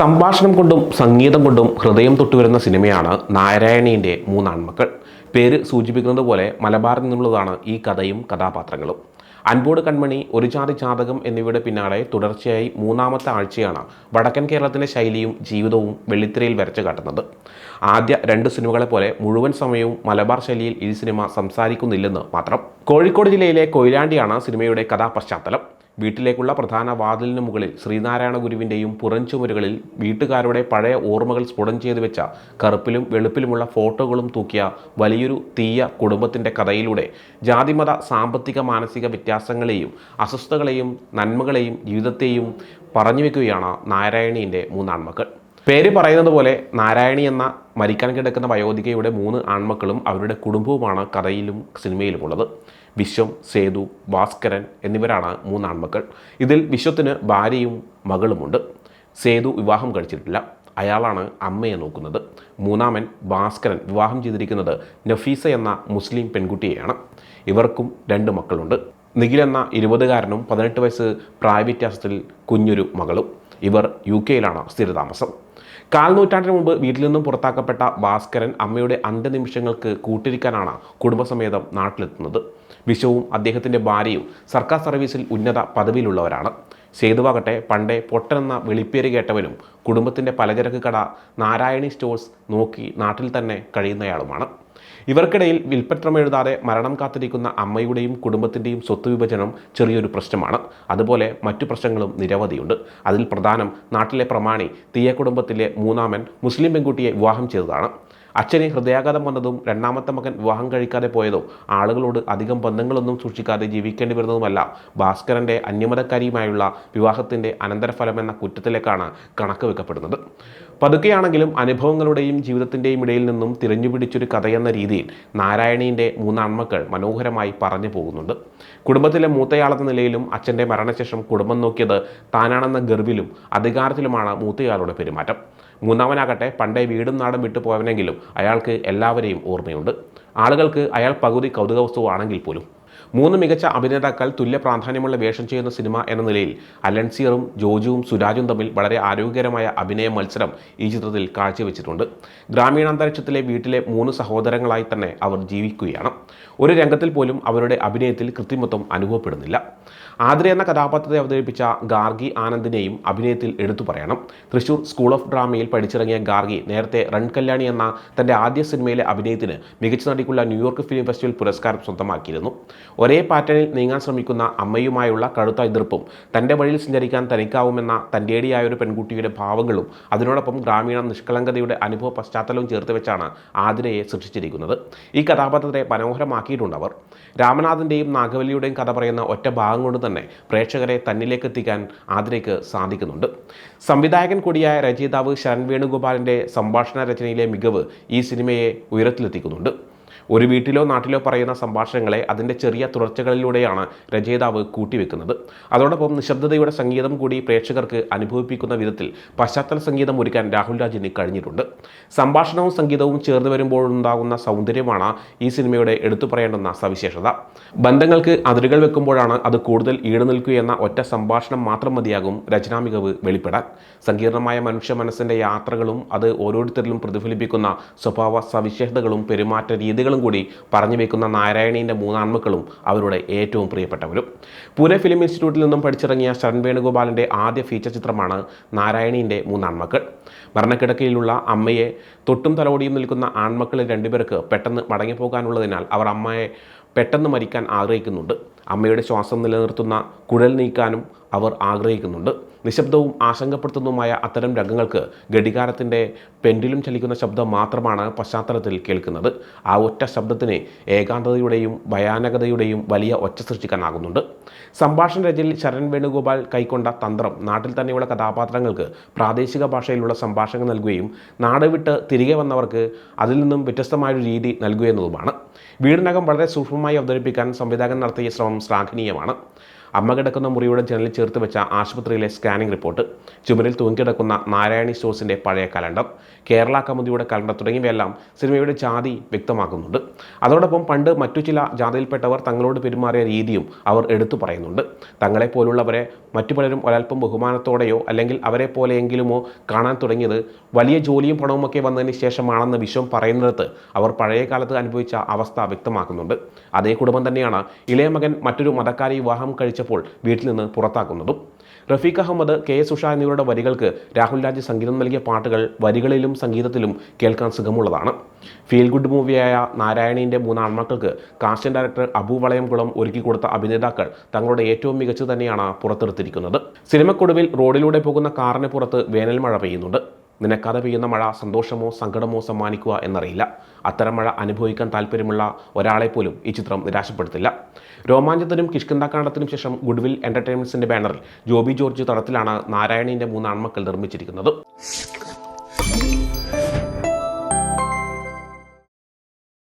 സംഭാഷണം കൊണ്ടും സംഗീതം കൊണ്ടും ഹൃദയം തൊട്ടുവരുന്ന സിനിമയാണ് നാരായണീന്റെ മൂന്നാൺമക്കൾ. പേര് സൂചിപ്പിക്കുന്നത് പോലെ മലബാറിൽ നിന്നുള്ളതാണ് ഈ കഥയും കഥാപാത്രങ്ങളും. അൻപോട് കൺമണി ഒരു ജാതി ജാതകം എന്നിവയുടെ പിന്നാലെ തുടർച്ചയായി മൂന്നാമത്തെ ആഴ്ചയാണ് വടക്കൻ കേരളത്തിന്റെ ശൈലിയും ജീവിതവും വെള്ളിത്തിരയിൽ വരച്ചു കാട്ടുന്നത്. ആദ്യ രണ്ട് സിനിമകളെ പോലെ മുഴുവൻ സമയവും മലബാർ ശൈലിയിൽ ഈ സിനിമ സംസാരിക്കുന്നില്ലെന്ന് മാത്രം. കോഴിക്കോട് ജില്ലയിലെ കൊയിലാണ്ടിയാണ് സിനിമയുടെ കഥാപശ്ചാത്തലം. വീട്ടിലേക്കുള്ള പ്രധാന വാതിലിന് മുകളിൽ ശ്രീനാരായണ ഗുരുവിന്റെയും പുറംചുമരുകളിൽ വീട്ടുകാരുടെ പഴയ ഓർമ്മകൾ സ്ഫുടം ചെയ്തു വെച്ച കറുപ്പിലും വെളുപ്പിലുമുള്ള ഫോട്ടോകളും തൂക്കിയ വലിയൊരു തീയ കുടുംബത്തിന്റെ കഥയിലൂടെ ജാതിമത സാമ്പത്തിക മാനസിക വ്യത്യാസങ്ങളെയും അസ്വസ്ഥകളെയും നന്മകളെയും ജീവിതത്തെയും പറഞ്ഞു വെക്കുകയാണ് നാരായണീന്റെ മൂന്നാൺമക്കൾ പേര് പറയുന്നത് പോലെ നാരായണി എന്ന മരിക്കാൻ കിടക്കുന്ന വയോധികയുടെ മൂന്ന് ആൺമക്കളും അവരുടെ കുടുംബവുമാണ് കഥയിലും സിനിമയിലുമുള്ളത്. വിശ്വം സേതു ഭാസ്കരൻ എന്നിവരാണ് മൂന്ന് ആൺമക്കൾ ഇതിൽ വിശ്വത്തിന് ഭാര്യയും മകളുമുണ്ട്. സേതു വിവാഹം കഴിച്ചിട്ടില്ല. അയാളാണ് അമ്മയെ നോക്കുന്നത്. മൂന്നാമൻ ഭാസ്കരൻ വിവാഹം ചെയ്തിരിക്കുന്നത് നഫീസ എന്ന മുസ്ലിം പെൺകുട്ടിയെയാണ്. ഇവർക്കും രണ്ട് മക്കളുണ്ട്. നിഖിൽ എന്ന ഇരുപതുകാരനും പതിനെട്ട് വയസ്സ് പ്രായവ്യത്യാസത്തിൽ കുഞ്ഞൊരു മകളും. ഇവർ യു കെയിലാണ് സ്ഥിരതാമസം. കാൽ നൂറ്റാണ്ടിന് മുമ്പ് വീട്ടിൽ നിന്നും പുറത്താക്കപ്പെട്ട ഭാസ്കരൻ അമ്മയുടെ അന്ത്യനിമിഷങ്ങൾക്ക് കൂട്ടിരിക്കാനാണ് കുടുംബസമേതം നാട്ടിലെത്തുന്നത്. വിശ്വവും അദ്ദേഹത്തിന്റെ ഭാര്യയും സർക്കാർ സർവീസിൽ ഉന്നത പദവിയിലുള്ളവരാണ്. സേതുവാകട്ടെ പണ്ടേ പൊട്ടനെന്ന വെളിപ്പേര് കേട്ടവനും കുടുംബത്തിന്റെ പലചരക്ക് കട നാരായണി സ്റ്റോഴ്സ് നോക്കി നാട്ടിൽ തന്നെ കഴിയുന്നയാളുമാണ്. ഇവർക്കിടയിൽ വിൽപ്പത്രം എഴുതാതെ മരണം കാത്തിരിക്കുന്ന അമ്മയുടെയും കുടുംബത്തിന്റെയും സ്വത്ത് വിഭജനം ചെറിയൊരു പ്രശ്നമാണ്. അതുപോലെ മറ്റു പ്രശ്നങ്ങളും നിരവധിയുണ്ട്. അതിൽ പ്രധാനം നാട്ടിലെ പ്രമാണി തീയ കുടുംബത്തിലെ മൂന്നാമൻ മുസ്ലിം പെൺകുട്ടിയെ വിവാഹം ചെയ്തതാണ്. അച്ഛന് ഹൃദയാഘാതം വന്നതും രണ്ടാമത്തെ മകൻ വിവാഹം കഴിക്കാതെ പോയതോ ആളുകളോട് അധികം ബന്ധങ്ങളൊന്നും സൂക്ഷിക്കാതെ ജീവിക്കേണ്ടി വരുന്നതുമല്ല. ഭാസ്കരന്റെ അന്യമതക്കാരിയുമായുള്ള വിവാഹത്തിന്റെ അനന്തരഫലം എന്ന കുറ്റത്തിലേക്കാണ് കണക്ക് വെക്കപ്പെടുന്നത്. പതുക്കെയാണെങ്കിലും അനുഭവങ്ങളുടെയും ജീവിതത്തിന്റെയും ഇടയിൽ നിന്നും തിരഞ്ഞുപിടിച്ചൊരു കഥയെന്ന രീതിയിൽ നാരായണീന്റെ മൂന്നാൺമക്കൾ മനോഹരമായി പറഞ്ഞു പോകുന്നുണ്ട്. കുടുംബത്തിലെ മൂത്തയാളെന്ന നിലയിലും അച്ഛന്റെ മരണശേഷം കുടുംബം നോക്കിയത് താനാണെന്ന ഗർവിലും അധികാരത്തിലുമാണ് മൂത്തയാളുടെ പെരുമാറ്റം. മൂന്നാമനാകട്ടെ പണ്ടേ വീടും നാടും വിട്ടു പോയവനെങ്കിലും അയാൾക്ക് എല്ലാവരെയും ഓർമ്മയുണ്ട്. ആളുകൾക്ക് അയാൾ പകുതി കൗതുക വസ്തുവാണെങ്കിൽ പോലും. മൂന്ന് മികച്ച അഭിനേതാക്കൾ തുല്യ പ്രാധാന്യമുള്ള വേഷം ചെയ്യുന്ന സിനിമ എന്ന നിലയിൽ അലൻസിയറും ജോജുവും സുരാജും തമ്മിൽ വളരെ ആരോഗ്യകരമായ അഭിനയ മത്സരം ഈ ചിത്രത്തിൽ കാഴ്ചവെച്ചിട്ടുണ്ട്. ഗ്രാമീണാന്തരീക്ഷത്തിലെ വീട്ടിലെ മൂന്ന് സഹോദരങ്ങളായി തന്നെ അവർ ജീവിക്കുകയാണ്. ഒരു രംഗത്തിൽ പോലും അവരുടെ അഭിനയത്തിൽ കൃത്രിമത്വം അനുഭവപ്പെടുന്നില്ല. ആതിര എന്ന കഥാപാത്രത്തെ അവതരിപ്പിച്ച ഗാർഗി ആനന്ദിനെയും അഭിനയത്തിൽ എടുത്തു പറയണം. തൃശൂർ സ്കൂൾ ഓഫ് ഡ്രാമയിൽ പഠിച്ചിറങ്ങിയ ഗാർഗി നേരത്തെ റൺ കല്യാണി എന്ന തന്റെ ആദ്യ സിനിമയിലെ അഭിനയത്തിന് മികച്ച നടിക്കുള്ള ന്യൂയോർക്ക് ഫിലിം ഫെസ്റ്റിവൽ പുരസ്കാരം സ്വന്തമാക്കിയിരുന്നു. ഒരേ പാറ്റേണിൽ നീങ്ങാൻ ശ്രമിക്കുന്ന അമ്മയുമായുള്ള കടുത്ത എതിർപ്പും തന്റെ വഴിയിൽ സഞ്ചരിക്കാൻ തനിക്കാവുമെന്ന തന്റെടിയായ ഒരു പെൺകുട്ടിയുടെ ഭാവങ്ങളും അതിനോടൊപ്പം ഗ്രാമീണ നിഷ്കളങ്കതയുടെ അനുഭവ പശ്ചാത്തലവും ചേർത്ത് വെച്ചാണ് ആതിരയെ സൃഷ്ടിച്ചിരിക്കുന്നത്. ഈ കഥാപാത്രത്തെ മനോഹരമാക്കിയിട്ടുണ്ട് അവർ. രാമനാഥന്റെയും നാഗവല്ലിയുടെയും കഥ പറയുന്ന ഒറ്റ ഭാഗം കൊണ്ട് തന്നെ പ്രേക്ഷകരെ തന്നിലേക്ക് എത്തിക്കാൻ ആതിരയ്ക്ക് സാധിക്കുന്നുണ്ട്. സംവിധായകൻ കൂടിയായ രചയിതാവ് ശരൺ വേണുഗോപാലിന്റെ സംഭാഷണ രചനയിലെ മികവ് ഈ സിനിമയെ ഉയരത്തിലെത്തിക്കുന്നുണ്ട്. ഒരു വീട്ടിലോ നാട്ടിലോ പറയുന്ന സംഭാഷണങ്ങളെ അതിന്റെ ചെറിയ തുടർച്ചകളിലൂടെയാണ് രചയിതാവ് കൂട്ടിവെക്കുന്നത്. അതോടൊപ്പം നിശബ്ദതയുടെ സംഗീതം കൂടി പ്രേക്ഷകർക്ക് അനുഭവിപ്പിക്കുന്ന വിധത്തിൽ പശ്ചാത്തല സംഗീതം ഒരുക്കാൻ രാഹുൽ രാജിന് കഴിഞ്ഞിട്ടുണ്ട്. സംഭാഷണവും സംഗീതവും ചേർന്ന് വരുമ്പോഴുണ്ടാകുന്ന സൗന്ദര്യമാണ് ഈ സിനിമയുടെ എടുത്തു പറയേണ്ടുന്ന സവിശേഷത. ബന്ധങ്ങൾക്ക് അതിരുകൾ വെക്കുമ്പോഴാണ് അത് കൂടുതൽ ഈടുനിൽക്കുകയെന്ന ഒറ്റ സംഭാഷണം മാത്രം മതിയാകും രചനാ മികവ് വെളിപ്പെടാൻ. സങ്കീർണമായ മനുഷ്യ മനസ്സിന്റെ യാത്രകളും അത് ഓരോരുത്തരിലും പ്രതിഫലിപ്പിക്കുന്ന സ്വഭാവ സവിശേഷതകളും പെരുമാറ്റ രീതികളും കൂടി പറഞ്ഞു വെക്കുന്ന നാരായണീന്റെ മൂന്നാൺമക്കളും അവരുടെ ഏറ്റവും പ്രിയപ്പെട്ടവരും. പൂനെ ഫിലിം ഇൻസ്റ്റിറ്റ്യൂട്ടിൽ നിന്നും പഠിച്ചിറങ്ങിയ ശരൺ വേണുഗോപാലിന്റെ ആദ്യ ഫീച്ചർ ചിത്രമാണ് നാരായണീന്റെ മൂന്നാൺമക്കൾ. മരണക്കിടക്കയിലുള്ള അമ്മയെ തൊട്ടും തലോടിയും നിൽക്കുന്ന ആൺമക്കളിൽ രണ്ടുപേർക്ക് പെട്ടെന്ന് മടങ്ങിപ്പോകാനുള്ളതിനാൽ അവർ അമ്മയെ പെട്ടെന്ന് മരിക്കാൻ ആഗ്രഹിക്കുന്നുണ്ട്. അമ്മയുടെ ശ്വാസം നിലനിർത്തുന്ന കുഴൽ നീക്കാനും അവർ ആഗ്രഹിക്കുന്നുണ്ട്. നിശബ്ദവും ആശങ്കപ്പെടുത്തുന്നതുമായ അത്തരം രംഗങ്ങൾക്ക് ഘടികാരത്തിന്റെ പെൻഡിലും ചലിക്കുന്ന ശബ്ദം മാത്രമാണ് പശ്ചാത്തലത്തിൽ കേൾക്കുന്നത്. ആ ഒറ്റ ശബ്ദത്തിന് ഏകാന്തതയുടെയും ഭയാനകതയുടെയും വലിയ ഒച്ച സൃഷ്ടിക്കാനാകുന്നുണ്ട്. സംഭാഷണ രചനയിൽ ശരൺ വേണുഗോപാൽ കൈക്കൊണ്ട തന്ത്രം നാട്ടിൽ തന്നെയുള്ള കഥാപാത്രങ്ങൾക്ക് പ്രാദേശിക ഭാഷയിലുള്ള സംഭാഷണം നൽകുകയും നാട് വിട്ട് തിരികെ വന്നവർക്ക് അതിൽ നിന്നും വ്യത്യസ്തമായൊരു രീതി നൽകുക എന്നതുമാണ്. വീടിനകം വളരെ സൂക്ഷ്മമായി അവതരിപ്പിക്കാൻ സംവിധായകൻ നടത്തിയ ശ്രമം ശ്ലാഘനീയമാണ്. അമ്മ കിടക്കുന്ന മുറിയുടെ ജനലിൽ ചേർത്ത് വെച്ച ആശുപത്രിയിലെ സ്കാനിംഗ് റിപ്പോർട്ട്. ചുമരിൽ തൂങ്ങിക്കിടക്കുന്ന നാരായണി സ്റ്റോഴ്സിന്റെ പഴയ കലണ്ടർ. കേരള കമുദിയുടെ കലണ്ടർ തുടങ്ങിയവയെല്ലാം സിനിമയുടെ ജാതി വ്യക്തമാക്കുന്നുണ്ട്. അതോടൊപ്പം പണ്ട് മറ്റു ചില ജാതിയിൽപ്പെട്ടവർ തങ്ങളോട് പെരുമാറിയ രീതിയും അവർ എടുത്തു പറയുന്നുണ്ട്. തങ്ങളെ പോലുള്ളവരെ മറ്റു പലരും ഒരൽപ്പം ബഹുമാനത്തോടെയോ അല്ലെങ്കിൽ അവരെ പോലെയെങ്കിലുമോ കാണാൻ തുടങ്ങിയത് വലിയ ജോലിയും പണവുമൊക്കെ വന്നതിന് ശേഷമാണെന്ന് വിശ്വം പറയുന്നിടത്ത് അവർ പഴയ കാലത്ത് അനുഭവിച്ച അവസ്ഥ വ്യക്തമാക്കുന്നുണ്ട്. അതേ കുടുംബം തന്നെയാണ് ഇളയ മകൻ മറ്റൊരു മതക്കാരെ വിവാഹം കഴിച്ചപ്പോൾ വീട്ടിൽ നിന്ന് പുറത്താക്കുന്നതും. റഫീഖ് അഹമ്മദ് കെ എസ് ഉഷ എന്നിവരുടെ വരികൾക്ക് രാഹുൽ രാജ് സംഗീതം നൽകിയ പാട്ടുകൾ വരികളിലും സംഗീതത്തിലും കേൾക്കാൻ സുഖമുള്ളതാണ്. ഫീൽ ഗുഡ് മൂവിയായ നാരായണീന്റെ മൂന്നാൺമക്കൾക്ക് കാസ്റ്റൻ ഡയറക്ടർ അബു വളയംകുളം ഒരുക്കി കൊടുത്ത അഭിനേതാക്കൾ തങ്ങളുടെ ഏറ്റവും മികച്ചു തന്നെയാണ് പുറത്തെടുത്തിരിക്കുന്നത്. സിനിമക്കൊടുവിൽ റോഡിലൂടെ പോകുന്ന കാറിന് പുറത്ത് വേനൽ മഴ പെയ്യുന്നുണ്ട്. നിനക്കാതെ പെയ്യുന്ന മഴ സന്തോഷമോ സങ്കടമോ സമ്മാനിക്കുക എന്നറിയില്ല. അത്തരം മഴ അനുഭവിക്കാൻ താല്പര്യമുള്ള ഒരാളെ പോലും ഈ ചിത്രം നിരാശപ്പെടുത്തില്ല. രോമാഞ്ചത്തിനും കിഷ്കിന്താകാണ്ഡത്തിനും ശേഷം ഗുഡ്വിൽ എന്റർടൈൻമെന്റ്സിന്റെ ബാനറിൽ ജോബി ജോർജ് തടത്തിലാണ് നാരായണീന്റെ മൂന്ന് ആൺമക്കൾ നിർമ്മിച്ചിരിക്കുന്നത്.